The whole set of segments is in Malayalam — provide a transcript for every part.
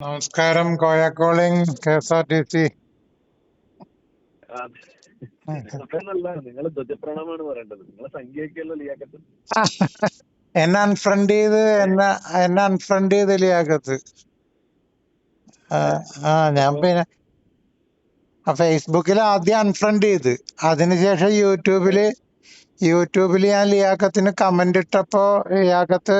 നമസ്കാരം Koya calling K S R T C. നിങ്ങൾ ധ്വജപ്രണാമാണ് പറയേണ്ടത്. നിങ്ങളെ സംഖ്യയൊക്കെയല്ലോ ലിയാക്കത്ത് എന്നെ അൺഫ്രണ്ട് ചെയ്ത് എന്നെ എന്നെ അൺഫ്രണ്ട് ചെയ്ത് ലിയാക്കത്ത് ആ ഞാൻ പിന്നെ ഫേസ്ബുക്കിൽ ആദ്യം അൺഫ്രണ്ട് ചെയ്ത്. അതിനുശേഷം യൂട്യൂബിൽ യൂട്യൂബിൽ ഞാൻ ലിയാക്കത്തിന് കമന്റ് ഇട്ടപ്പോ ലിയാക്കത്ത്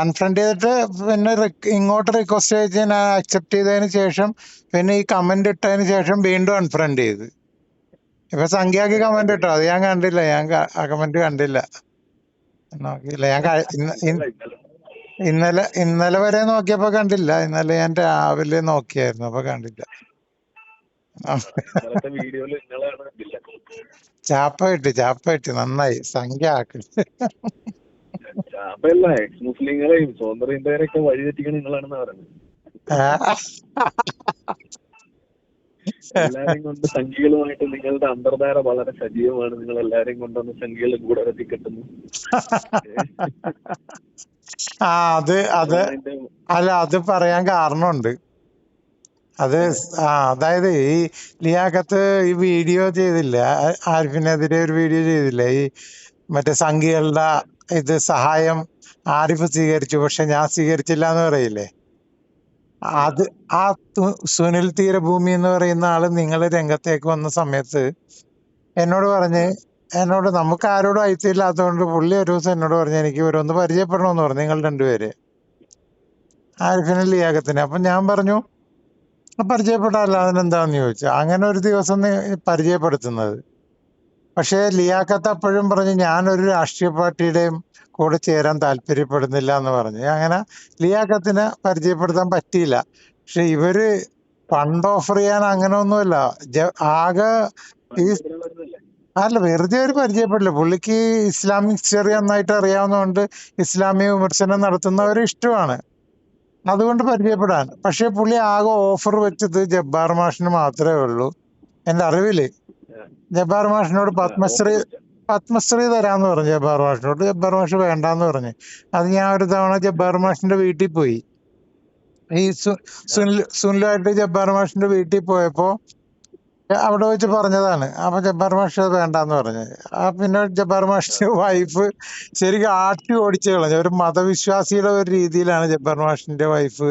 അൺഫ്രണ്ട് ചെയ്തിട്ട് പിന്നെ ഇങ്ങോട്ട് റിക്വസ്റ്റ് അയച്ച് ഞാൻ അക്സെപ്റ്റ് ചെയ്തതിന് ശേഷം പിന്നെ ഈ കമന്റ് ഇട്ടതിന് ശേഷം വീണ്ടും അൺഫ്രണ്ട് ചെയ്ത്. ഇപ്പൊ സംഖ്യക്ക് കമന്റ് ഇട്ടോ? അത് ഞാൻ കണ്ടില്ല. ഞാൻ ആ കമന്റ് കണ്ടില്ല. നോക്കിയില്ല. ഞാൻ ഇന്നലെ ഇന്നലെ വരെ നോക്കിയപ്പോ കണ്ടില്ല. ഇന്നലെ ഞാൻ രാവിലെ നോക്കിയായിരുന്നു. അപ്പൊ കണ്ടില്ല. ചാപ്പ കിട്ടി ചാപ്പ കിട്ടി. നന്നായി. സംഖ്യ ആക്കി. ചാപ്പയല്ല എക്സ് മുസ്ലിങ്ങളെയും സ്വതന്ത്ര വഴി വഴിതെറ്റിക്കണ നിങ്ങളാണെന്ന് പറയുന്നത്. എല്ലാരെയും കൊണ്ട് സംഖ്യകളുമായിട്ട് നിങ്ങളുടെ അന്തർധാര വളരെ സജീവമാണ്. നിങ്ങൾ എല്ലാരെയും കൊണ്ടൊന്ന് സംഖ്യകൾ കൂടെ കെട്ടുന്നു ആ അത് അത് അല്ല അത് പറയാൻ കാരണമുണ്ട്. അത് ആ അതായത് ഈ ലിയാക്കത്ത് ഈ വീഡിയോ ചെയ്തില്ല. ആരിഫിനെതിരെ ഒരു വീഡിയോ ചെയ്തില്ല. ഈ മറ്റേ സംഘികളുടെ ഇത് സഹായം ആരിഫ് സ്വീകരിച്ചു പക്ഷെ ഞാൻ സ്വീകരിച്ചില്ല എന്ന് പറയില്ലേ? അത് ആ സുനിൽ തീരഭൂമി എന്ന് പറയുന്ന ആൾ നിങ്ങൾ രംഗത്തേക്ക് വന്ന സമയത്ത് എന്നോട് പറഞ്ഞ് എന്നോട് നമുക്ക് ആരോടും അയച്ചില്ലാത്തതുകൊണ്ട് പുള്ളി ഒരു ദിവസം എന്നോട് പറഞ്ഞു എനിക്ക് ഇവരൊന്ന് പരിചയപ്പെടണമെന്ന് പറഞ്ഞു നിങ്ങൾ രണ്ടുപേര്. ആരിഫിനെ ലിയാകത്തിന് അപ്പൊ ഞാൻ പറഞ്ഞു "ആ, പരിചയപ്പെടാമല്ലോ അതിനെന്താന്ന് ചോദിച്ചു? അങ്ങനെ ഒരു ദിവസം പരിചയപ്പെടുത്തുന്നത്. പക്ഷേ ലിയാക്കത്ത് അപ്പോഴും പറഞ്ഞു ഞാനൊരു രാഷ്ട്രീയ പാർട്ടിയുടെയും കൂടെ ചേരാൻ താല്പര്യപ്പെടുന്നില്ല എന്ന് പറഞ്ഞു. അങ്ങനെ ലിയാക്കത്തിന് പരിചയപ്പെടുത്താൻ പറ്റിയില്ല. പക്ഷെ ഇവർ ഫണ്ട് ഓഫർ ചെയ്യാൻ അങ്ങനെ ഒന്നുമില്ല ആകെ ഈ അല്ല വെറുതെ ഒരു പരിചയപ്പെടില്ല. പുള്ളിക്ക് ഇസ്ലാമിക് ഹിസ്റ്ററി നന്നായിട്ട് അറിയാവുന്നതുകൊണ്ട് ഇസ്ലാമിക വിമർശനം നടത്തുന്നവർ ഇഷ്ടമാണ്. അതുകൊണ്ട് പരിചയപ്പെടാൻ. പക്ഷെ പുള്ളി ആകെ ഓഫർ വെച്ചത് ജബ്ബാർ മാഷിന് മാത്രമേ ഉള്ളൂ. എന്റെ അറിവിൽ. ജബ്ബാർ മാഷിനോട് പത്മശ്രീ പത്മശ്രീ തരാന്ന് പറഞ്ഞു ജബ്ബാർ മാഷിനോട്. ജബ്ബാർ മാഷ് വേണ്ടാന്ന് പറഞ്ഞു. അത് ഞാൻ ഒരു തവണ ജബ്ബാർ മാഷിന്റെ വീട്ടിൽ പോയി. ഈ സുനിലായിട്ട് ജബ്ബാർ മാഷിന്റെ വീട്ടിൽ പോയപ്പോ അവിടെ വെച്ച് പറഞ്ഞതാണ്. അപ്പൊ ജബ്ബാർ മാഷ് വേണ്ടാന്ന് പറഞ്ഞു. ആ പിന്നെ ജബ്ബാർ മാഷിന്റെ വൈഫ് ശരിക്കും ആട്ടി ഓടിച്ചു കളഞ്ഞു ഒരു മതവിശ്വാസിയുടെ ഒരു രീതിയിലാണ് ജബ്ബാർ മാഷിന്റെ വൈഫ്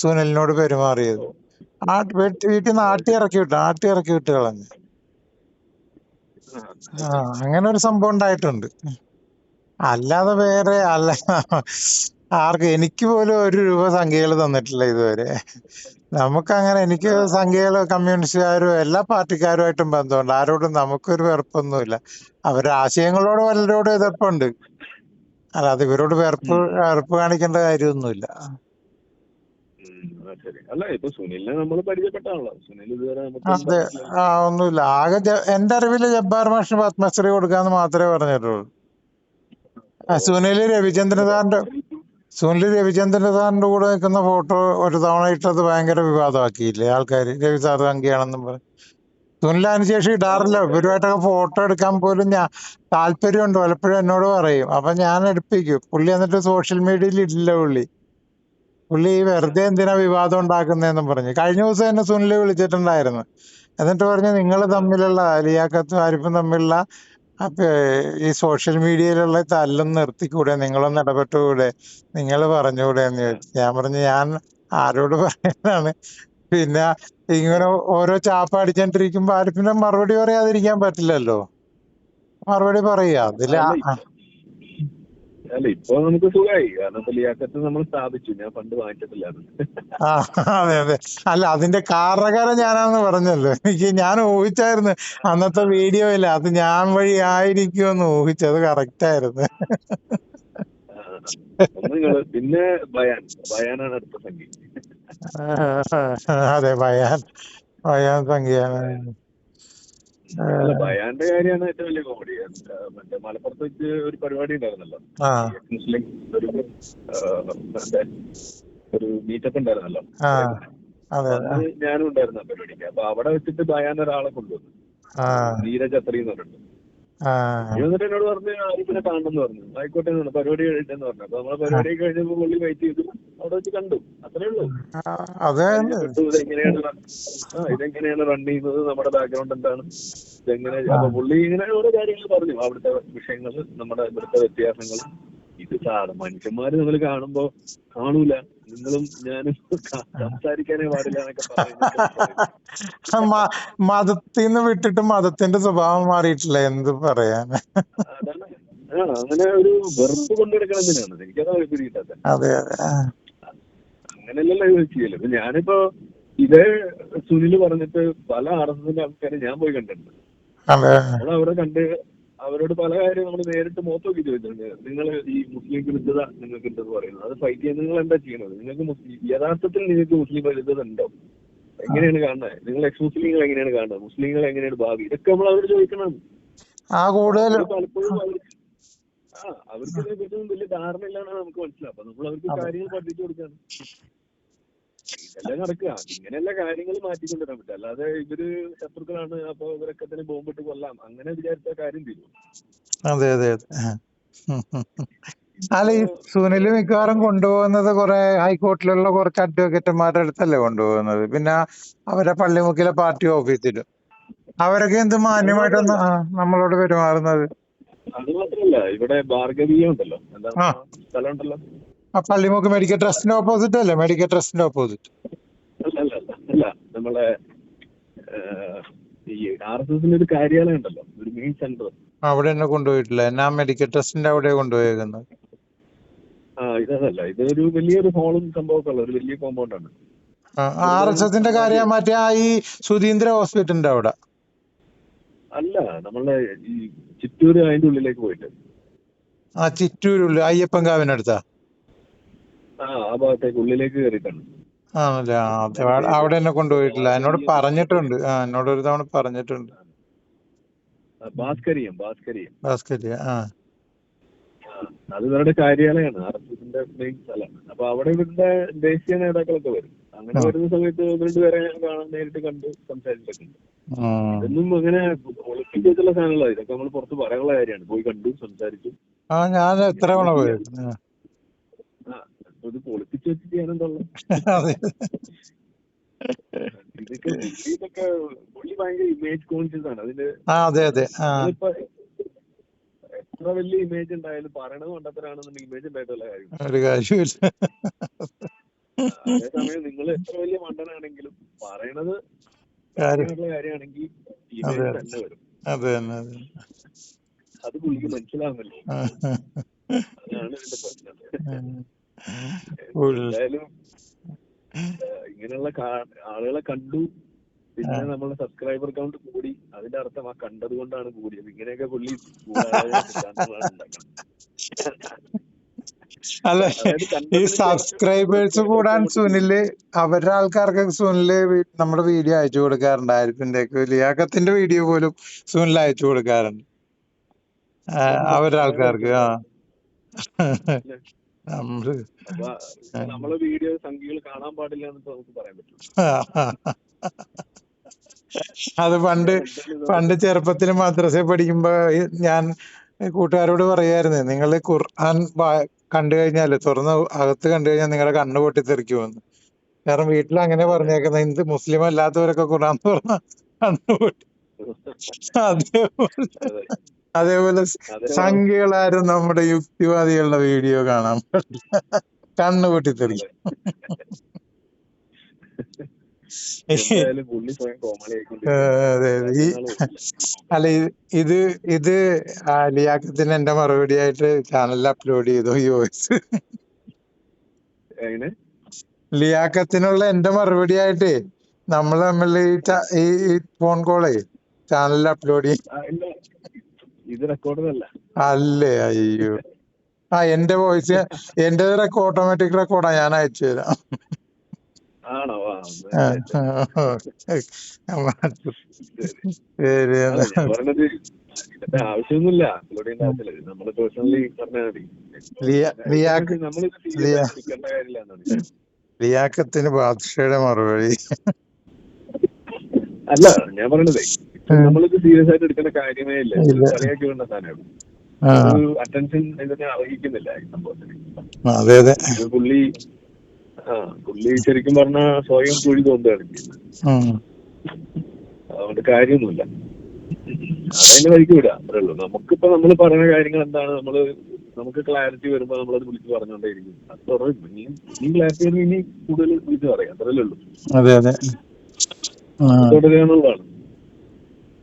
സുനിലിനോട് പെരുമാറിയത്. ആ വീട്ടിൽ നിന്ന് ആട്ടി ഇറക്കി വിട്ടു. ആട്ടി ഇറക്കി വിട്ട് കളഞ്ഞു. അങ്ങനെ ഒരു സംഭവം ഉണ്ടായിട്ടുണ്ട്. അല്ലാതെ വേറെ അല്ല. ആർക്ക് എനിക്ക് പോലും ഒരു രൂപ സംഖ്യകൾ തന്നിട്ടില്ല ഇതുവരെ. നമുക്കങ്ങനെ എനിക്ക് സംഖ്യകൾ കമ്മ്യൂണിസ്റ്റുകാരും എല്ലാ പാർട്ടിക്കാരുമായിട്ടും ബന്ധമുണ്ട്. ആരോടും നമുക്കൊരു വെറുപ്പൊന്നുമില്ല. അവരുടെ ആശയങ്ങളോട് പലരോടും എതിർപ്പുണ്ട്. അല്ലാതെ ഇവരോട് വെറുപ്പ് വെറുപ്പ് കാണിക്കേണ്ട കാര്യമൊന്നുമില്ല. ശരി. അല്ല ഇപ്പൊ സുനിലിനെ നമ്മൾ പരിചയപ്പെട്ടാണല്ലോ. സുനിൽ ഇതുവരെ നമുക്ക് അതെ. ആ ഒന്നുമില്ല. ആകെ ജ- എന്റെ അറിവിൽ ജബ്ബാർ മാഷിന് പത്മശ്രീ കൊടുക്കാന്ന് മാത്രമേ പറഞ്ഞിട്ടുള്ളൂ. ആ, സുനിൽ രവിചന്ദ്രൻ സാറിന്റെ സുനിൽ രവിചന്ദ്രൻ സാറിന്റെ കൂടെ നിൽക്കുന്ന ഫോട്ടോ ഒരു തവണ ഇട്ടത് ഭയങ്കര വിവാദമാക്കിയില്ലേ? ആൾക്കാര് രവി സാർ സംഖ്യയാണെന്നും പറഞ്ഞു സുനിൽ അതിനുശേഷം ഇടാറില്ല. ഇവരുമായിട്ടൊക്കെ ഫോട്ടോ എടുക്കാൻ പോലും ഞാൻ താല്പര്യമുണ്ട്. പലപ്പോഴും എന്നോട് പറയും. അപ്പൊ ഞാൻ എടുപ്പിക്കും. പുള്ളി എന്നിട്ട് സോഷ്യൽ മീഡിയയിൽ ഇടില്ല പുള്ളി. പുള്ളി വെറുതെ എന്തിനാ വിവാദം ഉണ്ടാക്കുന്നതെന്നും പറഞ്ഞു. കഴിഞ്ഞ ദിവസം എന്നെ സുനിൽ വിളിച്ചിട്ടുണ്ടായിരുന്നു. എന്നിട്ട് പറഞ്ഞു നിങ്ങൾ തമ്മിലുള്ള ലിയാക്കത്തും ആരിഫും തമ്മിലുള്ള ഈ സോഷ്യൽ മീഡിയയിലുള്ള തല്ലും നിർത്തിക്കൂടെ? നിങ്ങളൊന്ന് ഇടപെട്ടുകൂടെ? നിങ്ങൾ പറഞ്ഞുകൂടെ എന്ന് ചോദിച്ചു. ഞാൻ പറഞ്ഞു ഞാൻ ആരോട് പറയാനാണ് പിന്നെ ഇങ്ങനെ ഓരോ ചാപ്പ അടിച്ചോണ്ടിരിക്കുമ്പോ ആരിഫിന്റെ മറുപടി പറയാതിരിക്കാൻ പറ്റില്ലല്ലോ. മറുപടി പറയുക. അതിൽ. അല്ല ഇപ്പൊ നമുക്ക് സുഖമായി കാരണം ലിയാക്കത്ത് നമ്മൾ സ്ഥാപിച്ചു. ഞാൻ വാങ്ങിച്ചിട്ടില്ല. വാങ്ങിച്ചിട്ടില്ലായിരുന്നു ആ അതെ അതെ. അല്ല അതിന്റെ കാരണക്കാരൻ ഞാനാന്ന് പറഞ്ഞല്ലോ. എനിക്ക് ഞാൻ ഊഹിച്ചായിരുന്നു. അന്നത്തെ വീഡിയോയില്ല അത് ഞാൻ വഴി ആയിരിക്കുമെന്ന് ഊഹിച്ചത് കറക്റ്റ് ആയിരുന്നു. പിന്നെ ബയാൻ. ബയാനാണ് അടുത്ത സംഗീതം അതെ ഭയാൻ ഭയാൻ സംഖ്യയാണ് അല്ല ബയാന്റെ കാര്യമാണ് ഏറ്റവും വലിയ കോമഡി മറ്റേ മലപ്പുറത്ത് വെച്ച് ഒരു പരിപാടി ഉണ്ടായിരുന്നല്ലോ. മുസ്ലിം ഒരു ഒരു മീറ്റപ്പ് ഉണ്ടായിരുന്നല്ലോ. ഞാനും ഉണ്ടായിരുന്നു ആ പരിപാടിക്ക്. അപ്പൊ അവിടെ വെച്ചിട്ട് ബയാൻ ഒരാളെ കൊണ്ടുവന്നു. നീരജ് അത്രയും പറഞ്ഞിട്ടുണ്ട് വന്നിട്ട് എന്നോട് പറഞ്ഞു ആരിപ്പിനെ കാണണം എന്ന് പറഞ്ഞു. ആയിക്കോട്ടെ എന്ന് പറഞ്ഞു പരിപാടി കഴിഞ്ഞെന്ന് പറഞ്ഞു. അപ്പൊ നമ്മളെ പരിപാടി കഴിഞ്ഞപ്പോ പുള്ളി വെയിറ്റ് ചെയ്തു. അവിടെ വെച്ച് കണ്ടു. അത്രേ ഉള്ളൂ. ഇതെങ്ങനെയാണ് ആ ഇതെങ്ങനെയാണ് റൺ ചെയ്യുന്നത്? നമ്മുടെ ബാക്ക്ഗ്രൗണ്ട് എന്താണ്? ഇതെങ്ങനെ അപ്പൊ പുള്ളി ഇങ്ങനെ ഓരോ കാര്യങ്ങൾ പറഞ്ഞു. അവിടുത്തെ വിഷയങ്ങൾ നമ്മുടെ ഇവിടുത്തെ വ്യത്യാസങ്ങൾ ഇത് സാറ് മനുഷ്യന്മാര് നമ്മൾ കാണുമ്പോ കാണൂല. നിങ്ങളും ഞാനും സംസാരിക്കാനേ പാടില്ല എന്നൊക്കെ പറയുന്നത് മതത്തിൽ നിന്ന് വിട്ടിട്ട് മതത്തിന്റെ സ്വഭാവം മാറിയിട്ടില്ല എന്ത് പറയാൻ. അങ്ങനെ ഒരു വെറുപ്പ് കൊണ്ടെടുക്കണം എനിക്കതാണ് എനിക്കതാ പിടികിട്ടാത്ത അതെ അതെ. അങ്ങനെയല്ലല്ലോ ചെയ്യൽ. ഇപ്പൊ ഞാനിപ്പോ ഇതേ സുനിൽ പറഞ്ഞിട്ട് പല ആർ എസ് എസിന്റെ ആൾക്കാരെ ഞാൻ പോയി കണ്ടിട്ടുണ്ട്. അവിടെ കണ്ട് അവരോട് പല കാര്യം നമ്മൾ നേരിട്ട് മുഖത്ത് നോക്കി ചോദിച്ചിട്ടുണ്ട്. നിങ്ങൾ ഈ മുസ്ലിം വിരുദ്ധത നിങ്ങൾക്ക് ഉണ്ടെന്ന് പറയുന്നത്? അത് ഫൈറ്റ് ചെയ്യാൻ നിങ്ങൾ എന്താ ചെയ്യണത് നിങ്ങൾക്ക് മുസ്ലിം യഥാർത്ഥത്തിൽ നിങ്ങൾക്ക് മുസ്ലിം വിരുദ്ധത ഉണ്ടോ? എങ്ങനെയാണ് കാണുന്നത്? നിങ്ങൾ എക്സ് മുസ്ലിങ്ങൾ എങ്ങനെയാണ് കാണുന്നത്? മുസ്ലിങ്ങൾ എങ്ങനെയാണ് ഭാവി? ഇതൊക്കെ നമ്മൾ അവരോട് ചോദിക്കണം. ആ കൂടുതൽ പലപ്പോഴും അവർക്ക് ഇതിനെ കുറിച്ചൊന്നും വലിയ ധാരണ ഇല്ലാന്നാണ് നമുക്ക് മനസ്സിലാവും അപ്പൊ നമ്മൾ അവർക്ക് കാര്യങ്ങൾ പഠിപ്പിച്ചു കൊടുക്കാണ്. ഇതെല്ലാം നടക്കുക. ഇങ്ങനെയല്ല കാര്യങ്ങൾ മാറ്റിക്കൊണ്ടുവരാൻ പറ്റും അല്ലാതെ ഇവർ ശത്രുക്കളാണ് അപ്പൊ ഇവരൊക്കെ തന്നെ ബോംബിട്ട് കൊല്ലാം. അങ്ങനെ വിചാരിച്ച കാര്യം തീരും. അതെ അതെ. അല്ല ഈ സുനിൽ മിക്കവാറും കൊണ്ടുപോകുന്നത് കുറെ ഹൈക്കോർട്ടിലുള്ള കുറച്ച് അഡ്വക്കേറ്റന്മാരുടെ അടുത്തല്ലേ കൊണ്ടുപോകുന്നത്? പിന്നെ അവരെ പള്ളിമുക്കിലെ പാർട്ടി ഓഫീസിലും. അവരൊക്കെ എന്ത് മാന്യമായിട്ടൊന്ന് നമ്മളോട് പെരുമാറുന്നത്? അത് മാത്രല്ല ഇവിടെ ഭാർഗവീയ ഉണ്ടല്ലോ. സ്ഥലം ഉണ്ടല്ലോ? പള്ളിമുക്ക് മെഡിക്കൽ ട്രസ്റ്റിന്റെ ഓപ്പോസിറ്റ് അല്ലേ? മെഡിക്കൽ ട്രസ്റ്റിന്റെ ഓപ്പോസിറ്റ് അല്ല അല്ല അല്ല അല്ല. നമ്മളെ ഈ ആർ എസ് ഒരു കാര്യാലയം ഉണ്ടല്ലോ ഒരു മെയിൻ സെന്റർ അവിടെ എന്നെ കൊണ്ടുപോയിട്ടില്ല. എന്നാ മെഡിക്കൽ ട്രസ്റ്റിന്റെ അവിടെ കൊണ്ടുപോയേക്കുന്നത്? ആ ഇതല്ല. ഇതൊരു വലിയൊരു ഹോളും സംഭവമൊക്കെ ഉള്ള ഒരു വലിയ കോമ്പൗണ്ട് ആണ്. ആർ എസ് എസിന്റെ കാര്യം മറ്റേ ആ ഈ സുധീന്ദ്ര ഹോസ്പിറ്റലിന്റെ അവിടെ. അല്ല നമ്മളെ ഈ ചിറ്റൂര് അതിന്റെ ഉള്ളിലേക്ക് പോയിട്ട്. ആ ചിറ്റൂരുള്ള അയ്യപ്പൻകാവിനടുത്താ ആ ആ ഭാഗത്തേക്ക് ഉള്ളിലേക്ക് കയറിയിട്ടാണ് ആണല്ലേ ആ അതെ. അവിടെ- അവിടെ എന്നെ കൊണ്ടുപോയിട്ടില്ല. എന്നോട് പറഞ്ഞിട്ടുണ്ട്. ആ എന്നോട് ഒരു തവണ പറഞ്ഞിട്ടുണ്ട്. ആ, ഭാസ്കരിയം ഭാസ്കരിയം. ആ. ആ, അത് ഇവരുടെ കാര്യാലയമാണ്. ആർ എസ് എസിന്റെ മെയിൻ സ്ഥലമാണ് അപ്പൊ അവിടെ ഇവരുടെ ദേശീയ നേതാക്കളൊക്കെ വരും. അങ്ങനെ ആ. വരുന്ന സമയത്ത് ഒന്ന് രണ്ട് പേരെ ഞാൻ കാണാൻ നേരിട്ട് കണ്ട് സംസാരിച്ചിട്ടൊക്കെ ഉണ്ട് ഉം. ഇതൊന്നും അങ്ങനെ ഒളിപ്പിച്ച് വെച്ചുള്ള സാധനങ്ങളാണ് ഇതൊക്കെ നമ്മൾ പുറത്ത് പറയാനുള്ള കാര്യമാണ്. പോയി കണ്ടു സംസാരിച്ചു. ആ ഞാൻ എത്ര തവണ പോയിട്ടുണ്ട് ഇത് പൊളിപ്പിച്ച് വെച്ച് ചെയ്യാനുണ്ടല്ലോ അതെ. ഇതൊക്കെ ഇതൊക്കെ പുള്ളി ഭയങ്കര ഇമേജ് കോൺഷ്യസ് ആണ്. അതിന്റെ എത്ര വലിയ ഇമേജ് ഉണ്ടായാലും പറയണത് കണ്ടത്തരാണെന്നുണ്ടെങ്കിൽ ഇമേജ് ഉണ്ടായിട്ടുള്ള കാര്യം അതേസമയം നിങ്ങൾ എത്ര വലിയ മണ്ടനാണെങ്കിലും പറയണത് കാര്യമാണെങ്കിൽ ഇമേജ് തന്നെ വരും. അത് പുള്ളിക്ക് മനസ്സിലാവുന്നില്ല അതാണ് എന്റെ പ്രശ്നം. എന്തായാലും ഇങ്ങനെയുള്ള ആളുകളെ കണ്ടു. പിന്നെ നമ്മളെ സബ്സ്ക്രൈബർ കൗണ്ട് കൂടി. അതിന്റെ അർത്ഥം ആ കണ്ടത് കൊണ്ടാണ് കൂടിയത്. ഇങ്ങനെയൊക്കെ പുള്ളി അല്ലെ ഈ സബ്സ്ക്രൈബേഴ്സ് കൂടാൻ സുനിൽ അവരുടെ ആൾക്കാർക്ക് സുനിൽ നമ്മുടെ വീഡിയോ അയച്ചു കൊടുക്കാറുണ്ട്. ആരിഫിന്റെ ലിയാക്കത്തിന്റെ വീഡിയോ പോലും സുനിൽ അയച്ചു കൊടുക്കാറുണ്ട്. അവരുടെ ആൾക്കാർക്ക് ആ. നമ്മൾ വീഡിയോ സംഖ്യകൾ കാണാൻ പാടില്ല എന്ന് നമുക്ക് പറയാൻ പറ്റും. അത് പണ്ട് പണ്ട് ചെറുപ്പത്തിൽ മദ്രസയിൽ പഠിക്കുമ്പോ ഞാൻ കൂട്ടുകാരോട് പറയായിരുന്നു നിങ്ങൾ ഖുർആൻ കണ്ടു കഴിഞ്ഞാൽ തുറന്ന് അകത്ത് കണ്ടു കഴിഞ്ഞാൽ നിങ്ങളുടെ കണ്ണ് പൊട്ടിത്തെറിക്കുമെന്ന്. കാരണം വീട്ടിൽ അങ്ങനെ പറഞ്ഞേക്കുന്ന ഇന്ത് മുസ്ലിം അല്ലാത്തവരൊക്കെ ഖുർആൻ തുറന്ന കണ്ണ് പൊട്ടി. അതേപോലെ. അതെ. അതേപോലെ അതെ. സംഖ്യകളാരും നമ്മുടെ യുക്തിവാദികളുടെ വീഡിയോ കാണാൻ കണ്ണു കണ്ണ് ഈ അല്ല ഇത് ഇത് അലിയാക്കത്തിന് ലിയാക്കത്തിന് എന്റെ മറുപടി ആയിട്ട് ചാനലിൽ അപ്ലോഡ് ചെയ്തു ഈ വോയിസ്? ലിയാക്കത്തിനുള്ള എന്റെ മറുപടി ആയിട്ടേ നമ്മൾ തമ്മിൽ ഈ ഫോൺ കോളേ ചാനലിൽ അപ്ലോഡ് ചെയ്യും ഇത് റെക്കോർഡല്ല അല്ലേ? അയ്യോ. ആ എന്റെ വോയിസ് എന്റെ റെക്കോർഡ് ഓട്ടോമാറ്റിക് റെക്കോർഡാ ഞാൻ അയച്ചു തരാം. ആണോ? ആവശ്യമൊന്നുമില്ല. നമ്മൾ പേഴ്സണലി പറഞ്ഞാൽ മതി. ലിയാക്കത്തിന് ബാദ്ഷയുടെ മറുപടി. അല്ല ഞാൻ പറയണതേ നമ്മളിത് സീരിയസ് ആയിട്ട് എടുക്കേണ്ട കാര്യമേ ഇല്ല. കളിയാക്കി വേണ്ട സാധനമാണ്. അറ്റൻഷൻ ഇതിനെ അറിയിക്കുന്നില്ല ഈ സംഭവത്തിന്. പുള്ളി ആ പുള്ളി ശരിക്കും പറഞ്ഞ സ്വയം കുഴി തോന്നുകയാണ്. അതുകൊണ്ട് കാര്യമൊന്നുമില്ല. അതിന്റെ വഴിക്ക് വിടുക അത്രേ ഉള്ളൂ. നമുക്കിപ്പോ നമ്മൾ പറയുന്ന കാര്യങ്ങൾ എന്താണ്? നമ്മൾ നമുക്ക് ക്ലാരിറ്റി വരുമ്പോ നമ്മളത് വിളിച്ച് പറഞ്ഞുകൊണ്ടേയിരിക്കും. അത് തുടരും ഇനി ഇനി ക്ലാരിറ്റി വരുമ്പോ ഇനി കൂടുതൽ വിളിച്ച് പറയാം. അത്രേ ഉള്ളൂ. തുടരുകയാണുള്ളതാണ്